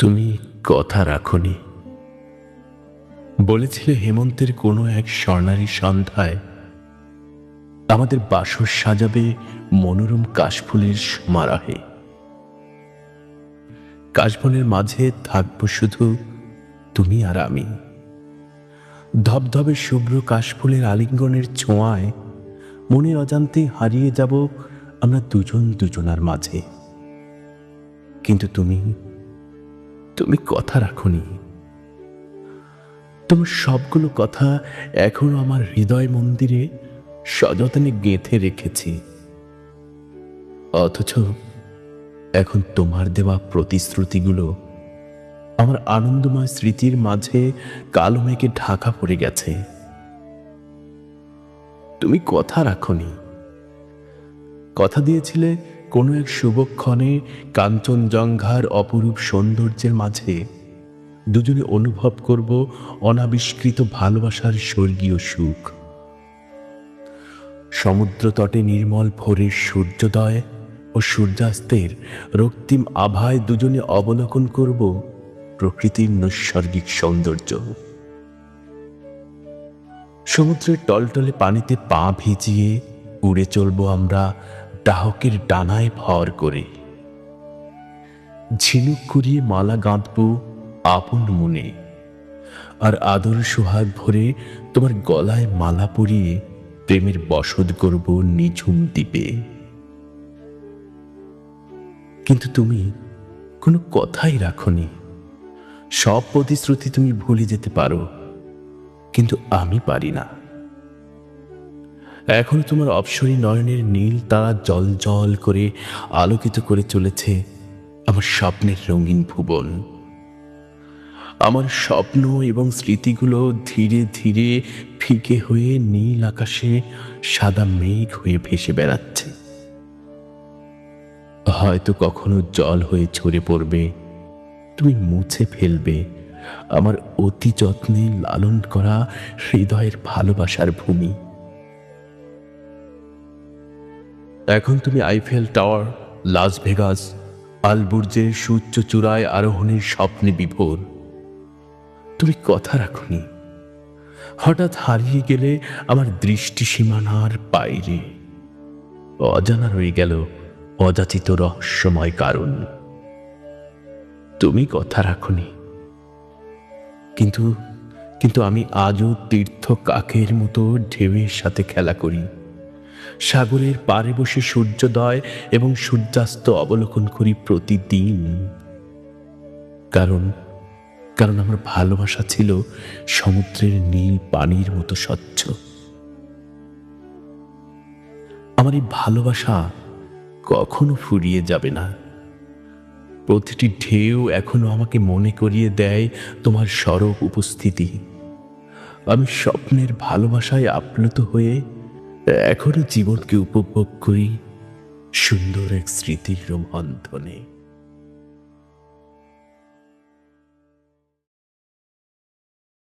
তুমি কথা রাখনি। বলেছিলে হেমন্তের কোনো এক স্বর্ণালী সন্ধ্যায় আমাদের বাসর সাজাবে মনোরম কাশফুলের সমারোহে। কাশবনের মাঝে থাকব শুধু তুমি আর আমি। ধবধবে শুভ্র কাশফুলের আলিঙ্গনের ছোঁয়ায় মনের অজান্তে হারিয়ে যাব আমরা দুজন দুজনার মাঝে। কিন্তু তুমি তুমি কথা রাখনি। তোমার সবগুলো কথা এখনও আমার হৃদয় মন্দিরে সযত্নে গেঁথে রেখেছি। অথচ এখন তোমার দেওয়া প্রতিশ্রুতিগুলো আমার আনন্দময় স্মৃতির মাঝে কালো মেঘে ঢাকা পড়ে গেছে। তুমি কথা রাখনি। কথা দিয়েছিলে কোনো এক শুভক্ষণে কাঞ্চনজঙ্ঘার অপরূপ সৌন্দর্যের মাঝে দুজনে অনুভব করব অনাবিষ্কৃত ভালোবাসার স্বর্গীয় সুখ। সমুদ্র তটে নির্মল ভোরের সূর্যোদয় ও সূর্যাস্তের রক্তিম আভায় দুজনে অবলোকন করব প্রকৃতির নৈসর্গিক সৌন্দর্য। সমুদ্রের টলটলে পানিতে পা ভিজিয়ে উড়ে চলবো আমরা ডাহকের ডানায় ভর করে। ঝিনুক কুড়িয়ে মালা গাঁথব আপন মনে। আর আদর সোহাগ ভরে তোমার গলায় মালা পরিয়ে প্রেমের বসত করব নিঝুম দ্বীপে। কিন্তু তুমি কোনো কথাই রাখনি। সব প্রতিশ্রুতি তুমি ভুলে যেতে পারো, কিন্তু আমি পারি না। এখন তোমার অপসরী নয়নের নীল তারা জল জল করে আলোকিত করে চলেছে আমার স্বপ্নের রঙিন ভুবন। আমার স্বপ্ন এবং স্মৃতিগুলো ধীরে ধীরে ফিকে হয়ে নীল আকাশে সাদা মেঘ হয়ে ভেসে বেড়াচ্ছে। হয়তো কখনো জল হয়ে ঝরে পড়বে, তুমি মুছে ফেলবে আমার অতি যত্নে লালন করা হৃদয়ের ভালোবাসার ভূমি। এখন তুমি আইফেল টাওয়ার লাস ভেগাস আলবুর্জের সূর্য চূড়ায় আরোহণের স্বপ্নে বিভোর। তুমি কথা রাখনি। হঠাৎ হারিয়ে গেলে আমার দৃষ্টি সীমানার বাইরে। অজানা রয়ে গেল অযাচিত রহস্যময় কারণ। তুমি কথা রাখনি। কিন্তু কিন্তু আমি আজও তীর্থ কাকের মতো ঢেউয়ের সাথে খেলা করি। সাগরের পারে বসে সূর্যোদয় এবং সূর্যাস্ত অবলোকন করি প্রতিদিন। কারণ কারণ আমার ভালোবাসা ছিল সমুদ্রের নীল পানির মতো স্বচ্ছ। আমার এই ভালোবাসা কখনো ফুরিয়ে যাবে না। প্রতিটি ঢেউ এখনও আমাকে মনে করিয়ে দেয় তোমার সরব উপস্থিতি। আমি স্বপ্নের ভালোবাসায় আপ্লুত হয়ে এখনও জীবনকে উপভোগ করি সুন্দর এক স্মৃতির রোমন্থনে